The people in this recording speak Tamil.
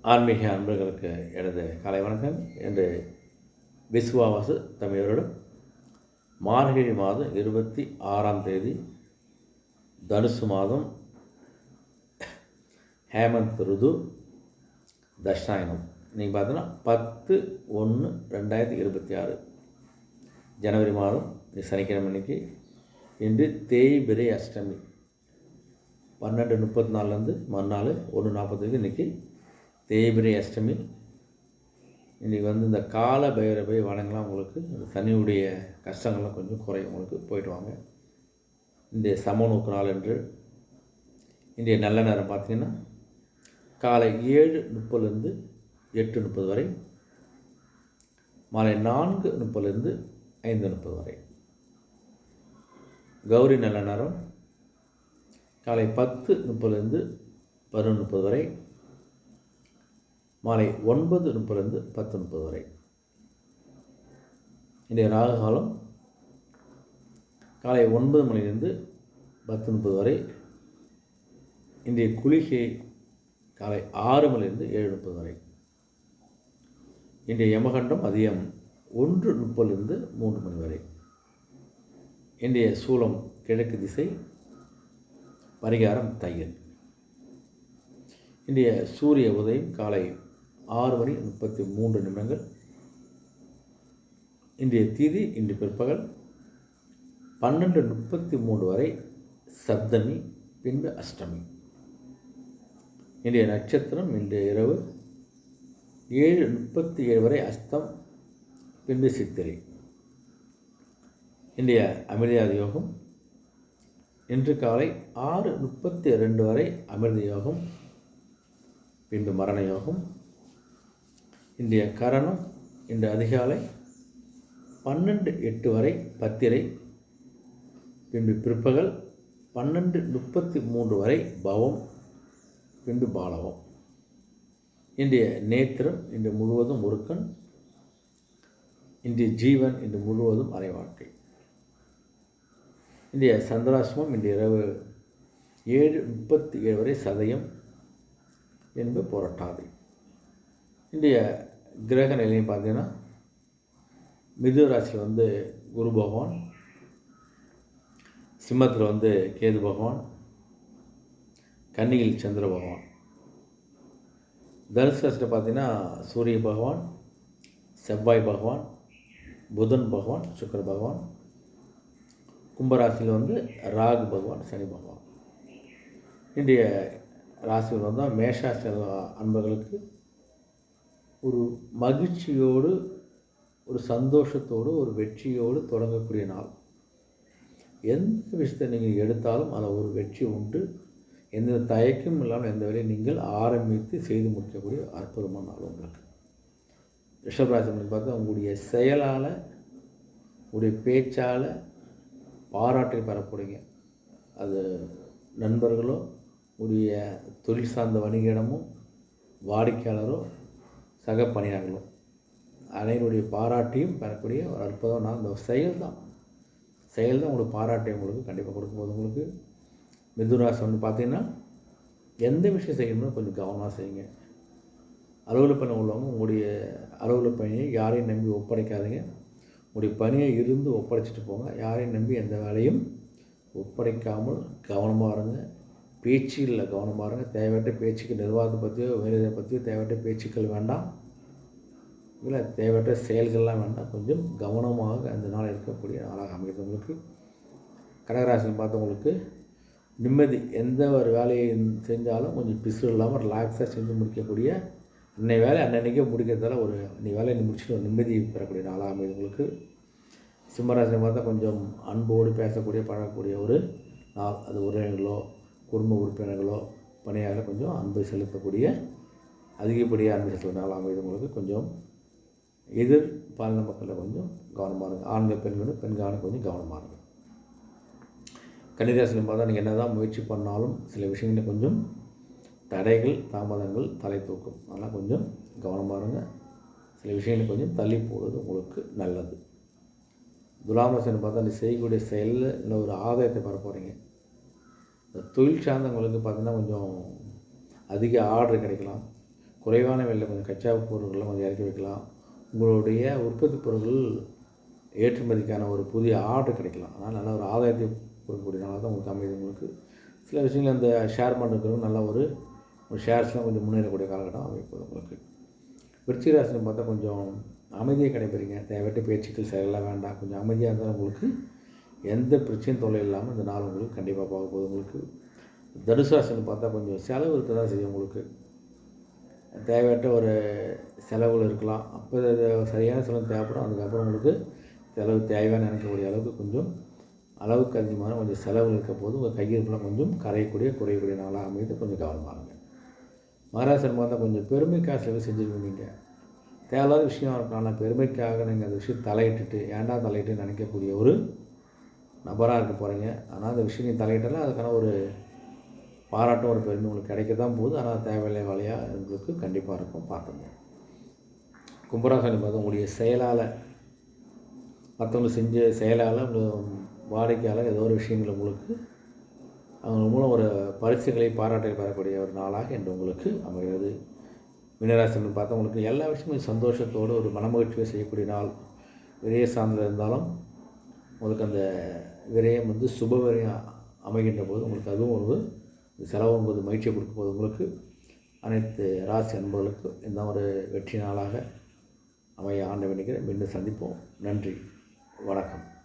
ஆன்மீக அன்பர்களுக்கு எனது காலை வணக்கம். என்று விஸ்வாவாசு தமிழரிடம் மார்கழி மாதம் இருபத்தி ஆறாம் தேதி தனுசு மாதம் ஹேமந்த் ருது தட்சாயனம் நீங்கள் பார்த்தீங்கன்னா பத்து ஒன்று ரெண்டாயிரத்தி இருபத்தி ஆறு ஜனவரி மாதம் சனிக்கிழமை அன்னைக்கு. இன்று தேய்பிரை அஷ்டமி. பன்னெண்டு முப்பத்தி நாலுலேருந்து மறுநாள் ஒன்று நாற்பதுக்கு இன்றைக்கி தேய்பிரை அஷ்டமி. இன்றைக்கி வந்து இந்த கால பைரவை வணங்கலாம் உங்களுக்கு. இந்த சனியுடைய கஷ்டங்கள்லாம் கொஞ்சம் குறையும் உங்களுக்கு. போயிட்டு வாங்க. இந்த சமநோக்கு நாள் என்று. இன்றைய நல்ல நேரம் பார்த்தீங்கன்னா காலை ஏழு முப்பதுலேருந்து எட்டு முப்பது வரை மாலை நான்கு முப்பதுலேருந்து ஐந்து முப்பது வரை. கௌரி நல்ல நேரம். காலை பத்து முப்பதுலேருந்து பதினொன்று முப்பது வரை மாலை ஒன்பது முப்பதுலேருந்து பத்து முப்பது வரை. இன்றைய ராகு காலம் காலை ஒன்பது மணிலேருந்து பத்து முப்பது வரை. இன்றைய குளிகை காலை ஆறு மணிலிருந்து ஏழு முப்பது வரை. இன்றைய யமகண்டம் அதிகம் ஒன்று முப்பதுலேருந்து மூன்று மணி வரை. இன்றைய சூலம் கிழக்கு திசை பரிகாரம் தையல். இன்றைய சூரிய உதயம் காலை ஆறு மணி முப்பத்தி மூன்று நிமிடங்கள். இன்றைய தீதி இன்று பிற்பகல் பன்னெண்டு முப்பத்தி மூன்று வரை சப்தமி பின்பு அஷ்டமி. இன்றைய நட்சத்திரம் இன்றைய இரவு ஏழு முப்பத்தி ஏழு வரை அஸ்தம் பின்பு சித்திரை. இன்றைய அமிர்தாதி யோகம் இன்று காலை ஆறு முப்பத்தி ரெண்டு வரை அமிர்த யோகம் பின்பு மரண யோகம் இன்றைய கரணம் இன்று அதிகாலை பன்னெண்டு எட்டு வரை பத்திரை பின்பு பிற்பகல் பன்னெண்டு முப்பத்தி மூன்று வரை பவம் பின்பு பாலவம். இன்றைய நேத்திரம் இன்று முழுவதும் ஒருக்கன் இன்றைய ஜீவன் இன்று முழுவதும் அரை வாழ்க்கை இன்றைய சந்திராசிரமம் இன்று இரவு ஏழு முப்பத்தி ஏழு வரை சதயம் என்பது புரட்டாது. இன்றைய கிரக நிலையும் பார்த்தீங்கன்னா மிதுன ராசியில் வந்து குரு பகவான் சிம்மத்தில் வந்து கேது பகவான் கன்னியில் சந்திர பகவான். தனுசு ராசியில் பார்த்தீங்கன்னா சூரிய பகவான் செவ்வாய் பகவான் புதன் பகவான் சுக்கர பகவான். கும்பராசியில் வந்து ராகு பகவான் சனி பகவான். இன்றைய ராசியில் வந்தால் மேஷாசி அன்பர்களுக்கு ஒரு மகிழ்ச்சியோடு ஒரு சந்தோஷத்தோடு ஒரு வெற்றியோடு தொடங்கக்கூடிய நாள். எந்த விஷயத்தை நீங்கள் எடுத்தாலும் அதில் ஒரு வெற்றி உண்டு. எந்த தயக்கமும் இல்லாமல் எந்த வேலையும் நீங்கள் ஆரம்பித்து செய்து முடிக்கக்கூடிய அற்புதமான நாள் உங்களுக்கு. ரிஷபராசி பார்த்தா உங்களுடைய செயலால் உங்களுடைய பேச்சால் பாராட்டை பெறப்படுங்க அது நண்பர்களோ உடைய தொழில் சார்ந்த வணிக இடமும் வாடிக்கையாளரோ சக பணியாளர்களும் அனைவருடைய பாராட்டியும் பெறக்கூடிய ஒரு அற்புதம் நான் இந்த செயல் தான் செயல் தான் உங்களுக்கு பாராட்டை உங்களுக்கு கண்டிப்பாக கொடுக்கும்போது உங்களுக்கு. மிதுராசி வந்து பார்த்தீங்கன்னா எந்த விஷயம் செய்யணுமோ கொஞ்சம் கவனமாக செய்யுங்க. அலுவலக பணி உள்ளவங்க உங்களுடைய அலுவலக பணியை யாரையும் நம்பி ஒப்படைக்காதீங்க. உங்களுடைய பணியை இருந்து ஒப்படைச்சிட்டு போங்க. யாரையும் நம்பி எந்த வேலையும் ஒப்படைக்காமல் கவனமாக இருங்க. பேச்சுகளில் கவனம் இருங்க. தேவையற்ற பேச்சுக்கு நிர்வாகத்தை பற்றியோ வேலையை பற்றியோ தேவையற்ற பேச்சுக்கள் வேண்டாம். இல்லை தேவையற்ற செயல்கள்லாம் வேண்டாம். கொஞ்சம் கவனமாக அந்த நாள் இருக்கக்கூடிய நாளாக அமைகிறது உங்களுக்கு. கடகராசியில் பார்த்தவங்களுக்கு நிம்மதி எந்த ஒரு வேலையை செஞ்சாலும் கொஞ்சம் பிசு இல்லாமல் ரிலாக்ஸாக செஞ்சு முடிக்கக்கூடிய அன்னை வேலை அன்னன்னைக்கே முடிக்கிறதால ஒரு நீ வேலையை முடிச்சுட்டு ஒரு நிம்மதி பெறக்கூடிய நாளாக அமைது உங்களுக்கு. சிம்மராசினை பார்த்தா கொஞ்சம் அன்போடு பேசக்கூடிய பழகக்கூடிய ஒரு நாள். அது உறவினர்களோ குடும்ப உறுப்பினர்களோ பணியாக கொஞ்சம் அன்பு செலுத்தக்கூடிய அதிகப்படியாக அன்பு செலுத்த அமைதவங்களுக்கு உங்களுக்கு கொஞ்சம் எதிர் பாலின மக்களில் கொஞ்சம் கவனமாக இருங்க. ஆண்கள் பெண்களும் பெண்களும் கொஞ்சம் கவனமாக இருங்க. கன்னிராசியில் பார்த்தா நீங்கள் என்ன தான் முயற்சி பண்ணாலும் சில விஷயங்களில் கொஞ்சம் தடைகள் தாமதங்கள் தலை தூக்கும். அதெல்லாம் கொஞ்சம் கவனமாக இருங்க. சில விஷயங்கள் கொஞ்சம் தள்ளி போடுவது உங்களுக்கு நல்லது. துலாமசன் பார்த்தா நீ செய்யக்கூடிய செயலில் இல்லை ஒரு ஆதாயத்தை பெற போகிறீங்க இந்த தொழில் சார்ந்தவங்களுக்கு பார்த்திங்கன்னா கொஞ்சம் அதிக ஆர்டர் கிடைக்கலாம். குறைவான விலையில் கொஞ்சம் கச்சா பொருட்கள்லாம் கொஞ்சம் இறக்கி வைக்கலாம். உங்களுடைய உற்பத்தி பொருட்கள் ஏற்றுமதிக்கான ஒரு புதிய ஆர்டர் கிடைக்கலாம். அதனால் நல்ல ஒரு ஆதாயத்தை கொடுக்கக்கூடியனால நாளாக தான் உங்களுக்கு அமைதி உங்களுக்கு. சில விஷயங்கள் இந்த ஷேர் பண்ணுறதுக்கு நல்ல ஒரு ஒரு ஷேர்ஸ்லாம் கொஞ்சம் முன்னேறக்கூடிய காலகட்டம் அமைப்பது உங்களுக்கு. விருச்சிகராசின்னு பார்த்தா கொஞ்சம் அமைதியை கிடைப்பீங்க தேவையற்ற பேச்சுக்கள் சரியெல்லாம் வேண்டாம். கொஞ்சம் அமைதியாக இருந்தால் உங்களுக்கு எந்த பிரச்சனையும் தொல்லை இல்லாமல் இந்த நாள் உங்களுக்கு கண்டிப்பாக பார்க்க போகுது. உங்களுக்கு தனுசாசனம் பார்த்தா கொஞ்சம் செலவு இருக்க தான் செய்யும் உங்களுக்கு. தேவையற்ற ஒரு செலவுகள் இருக்கலாம். அப்போ சரியான செலவு தேவைப்படும். அதுக்கப்புறம் உங்களுக்கு செலவு தேவையான நினைக்கக்கூடிய அளவுக்கு கொஞ்சம் அளவுக்கு அதிகமான கொஞ்சம் செலவு இருக்க போது உங்கள் கையிருப்பெல்லாம் கொஞ்சம் கரையக்கூடிய குறையக்கூடிய நாளாக அமைந்து கொஞ்சம் கவனமாக இருங்க. மகாராசன் பார்த்தா கொஞ்சம் பெருமைக்காக செலவு செஞ்சுருவீங்க தேவையில்லாத விஷயம் இருக்கலாம் பெருமைக்காக நீங்கள் அந்த விஷயம் தலையிட்டுட்டு ஏன்டா தலையிட்டு நினைக்கக்கூடிய ஒரு நபராக இருக்க போகிறீங்க ஆனால் அந்த விஷயம் நீ தலையிட்டாலும் அதுக்கான ஒரு பாராட்டும் ஒரு பெருமை உங்களுக்கு கிடைக்க தான் போகுது ஆனால் தேவையில்லை வேலையாக உங்களுக்கு கண்டிப்பாக இருக்கும் பார்த்துங்க கும்பராசனி பார்த்தா உங்களுடைய செயலால் மற்றவங்க செஞ்ச செயலால் வாடிக்கையாளர் ஏதோ ஒரு விஷயங்கள் உங்களுக்கு அவங்க மூலம் ஒரு பரிசுகளை பாராட்டை பெறக்கூடிய ஒரு நாளாக என்று உங்களுக்கு அமைகிறது. மீனராசின்னு பார்த்தா உங்களுக்கு எல்லா விஷயமும் சந்தோஷத்தோடு ஒரு மனமகிழ்ச்சியை செய்யக்கூடிய நாள். விரைய சார்ந்தில் இருந்தாலும் உங்களுக்கு அந்த விரயம் வந்து சுப விரயம் அமைகின்ற போது உங்களுக்கு அதுவும் ஒரு செலவு என்பது மகிழ்ச்சியை கொடுக்கும் போது உங்களுக்கு அனைத்து ராசி அன்பர்களுக்கும் இந்த ஒரு வெற்றி நாளாக அமைய ஆண்டு வேண்டிக்கிறேன் மீண்டும் சந்திப்போம். நன்றி. வணக்கம்.